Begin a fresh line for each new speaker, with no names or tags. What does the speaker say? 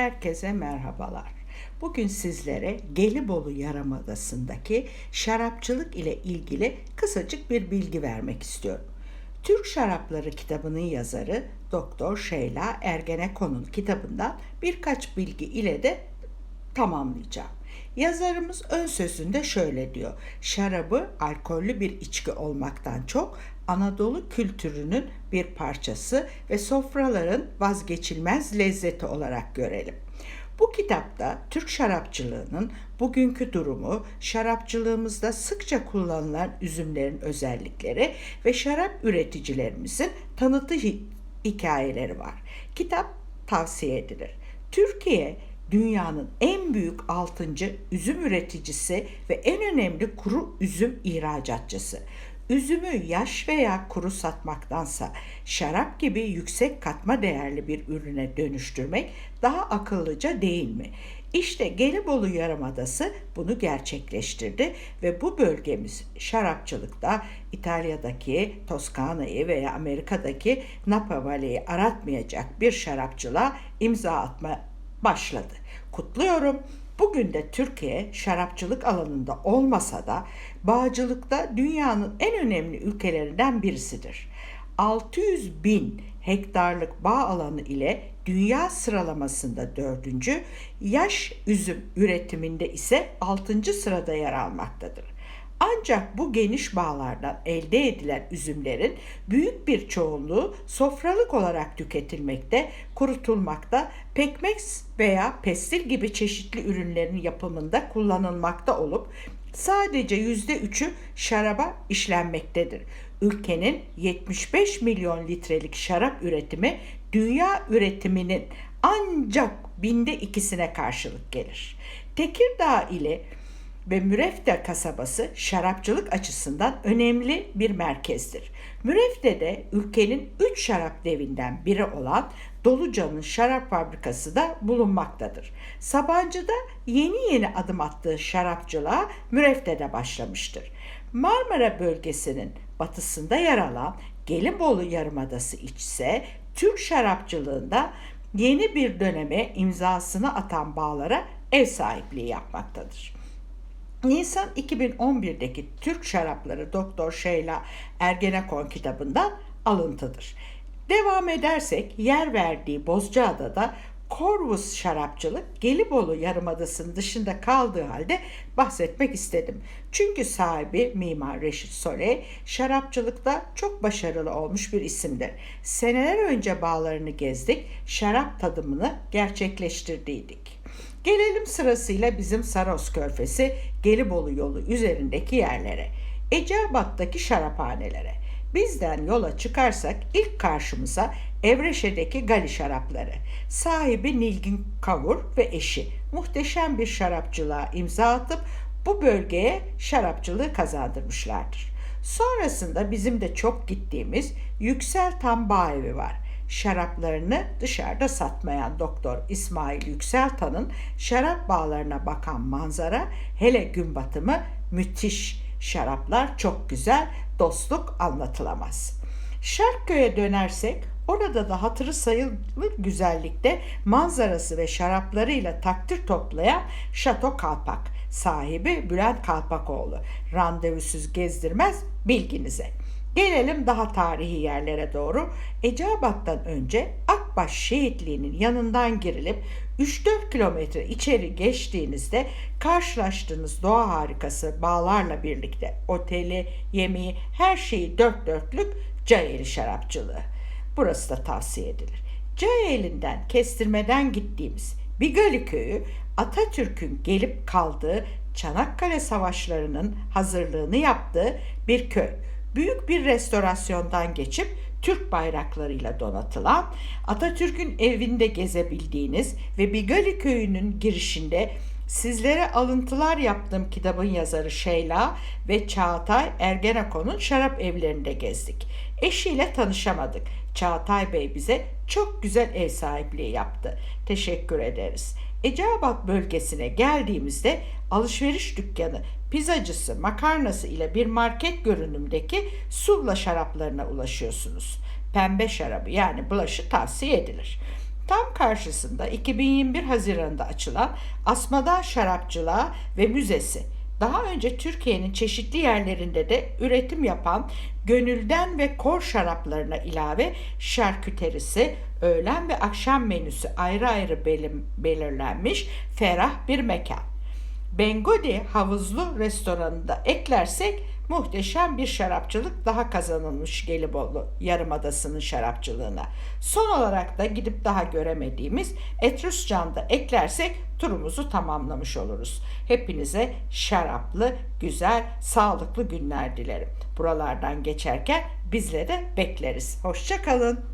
herkese merhabalar. Bugün sizlere Gelibolu Yarımadası'ndaki şarapçılık ile ilgili kısacık bir bilgi vermek istiyorum. Türk Şarapları kitabının yazarı Doktor Şeyla Ergenekon'un kitabından birkaç bilgi ile de tamamlayacağım. Yazarımız ön sözünde şöyle diyor. Şarabı alkollü bir içki olmaktan çok Anadolu kültürünün bir parçası ve sofraların vazgeçilmez lezzeti olarak görelim. Bu kitapta Türk şarapçılığının bugünkü durumu, şarapçılığımızda sıkça kullanılan üzümlerin özellikleri ve şarap üreticilerimizin tanıtı hikayeleri var. Kitap tavsiye edilir. Türkiye dünyanın en büyük altıncı üzüm üreticisi ve en önemli kuru üzüm ihracatçısı. Üzümü yaş veya kuru satmaktansa şarap gibi yüksek katma değerli bir ürüne dönüştürmek daha akıllıca değil mi? İşte Gelibolu Yarımadası bunu gerçekleştirdi ve bu bölgemiz şarapçılıkta İtalya'daki Toskana'yı veya Amerika'daki Napa Valley'i aratmayacak bir şarapçılığa imza atma başladı. Kutluyorum. Bugün de Türkiye şarapçılık alanında olmasa da bağcılıkta dünyanın en önemli ülkelerinden birisidir. 600 bin hektarlık bağ alanı ile dünya sıralamasında dördüncü, yaş üzüm üretiminde ise altıncı sırada yer almaktadır. Ancak bu geniş bağlardan elde edilen üzümlerin büyük bir çoğunluğu sofralık olarak tüketilmekte, kurutulmakta, pekmez veya pestil gibi çeşitli ürünlerin yapımında kullanılmakta olup sadece yüzde üçü şaraba işlenmektedir. Ülkenin 75 milyon litrelik şarap üretimi dünya üretiminin ancak binde ikisine karşılık gelir. Tekirdağ ile ve Mürefte kasabası şarapçılık açısından önemli bir merkezdir. Mürefte'de ülkenin 3 şarap devinden biri olan Doluca'nın şarap fabrikası da bulunmaktadır. Sabancı'da yeni yeni adım attığı şarapçılığa Mürefte'de başlamıştır. Marmara bölgesinin batısında yer alan Gelibolu Yarımadası ise Türk şarapçılığında yeni bir döneme imzasını atan bağlara ev sahipliği yapmaktadır. Nisan 2011'deki Türk Şarapları Doktor Şeyla Ergenekon kitabından alıntıdır. Devam edersek yer verdiği Bozcaada'da Corvus şarapçılık Gelibolu Yarımadası'nın dışında kaldığı halde bahsetmek istedim. Çünkü sahibi Mimar Reşit Soley şarapçılıkta çok başarılı olmuş bir isimdir. Seneler önce bağlarını gezdik, şarap tadımını gerçekleştirdiydik. Gelelim sırasıyla bizim Saros Körfezi Gelibolu yolu üzerindeki yerlere. Eceabat'taki şaraphanelere. Bizden yola çıkarsak ilk karşımıza Evreşe'deki Gali şarapları. Sahibi Nilgün Kavur ve eşi muhteşem bir şarapçılığa imza atıp bu bölgeye şarapçılığı kazandırmışlardır. Sonrasında bizim de çok gittiğimiz Yüksel Tam Bağ Evi var şaraplarını dışarıda satmayan Doktor İsmail Yükseltan'ın şarap bağlarına bakan manzara hele gün batımı müthiş. Şaraplar çok güzel, dostluk anlatılamaz. Şarkköy'e dönersek orada da hatırı sayılır güzellikte manzarası ve şaraplarıyla takdir toplayan Şato Kalpak sahibi Bülent Kalpakoğlu. Randevusuz gezdirmez bilginize. Gelelim daha tarihi yerlere doğru. Eceabat'tan önce Akbaş şehitliğinin yanından girilip 3-4 kilometre içeri geçtiğinizde karşılaştığınız doğa harikası bağlarla birlikte oteli, yemeği, her şeyi dört dörtlük Cayeli şarapçılığı. Burası da tavsiye edilir. Cayeli'nden kestirmeden gittiğimiz Bigali köyü Atatürk'ün gelip kaldığı Çanakkale savaşlarının hazırlığını yaptığı bir köy büyük bir restorasyondan geçip Türk bayraklarıyla donatılan, Atatürk'ün evinde gezebildiğiniz ve Bigali köyünün girişinde sizlere alıntılar yaptığım kitabın yazarı Şeyla ve Çağatay Ergenekon'un şarap evlerinde gezdik. Eşiyle tanışamadık. Çağatay Bey bize çok güzel ev sahipliği yaptı. Teşekkür ederiz. Eceabat bölgesine geldiğimizde alışveriş dükkanı, pizzacısı, makarnası ile bir market görünümdeki Suvla şaraplarına ulaşıyorsunuz. Pembe şarabı yani bulaşı tavsiye edilir. Tam karşısında 2021 Haziran'da açılan Asmadan Şarapçılığa ve Müzesi. Daha önce Türkiye'nin çeşitli yerlerinde de üretim yapan gönülden ve kor şaraplarına ilave şarküterisi, öğlen ve akşam menüsü ayrı ayrı belirlenmiş ferah bir mekan. Bengodi havuzlu restoranında eklersek muhteşem bir şarapçılık daha kazanılmış Gelibolu Yarımadası'nın şarapçılığına. Son olarak da gidip daha göremediğimiz Etruscan'da eklersek turumuzu tamamlamış oluruz. Hepinize şaraplı, güzel, sağlıklı günler dilerim. Buralardan geçerken bizle de bekleriz. Hoşça kalın.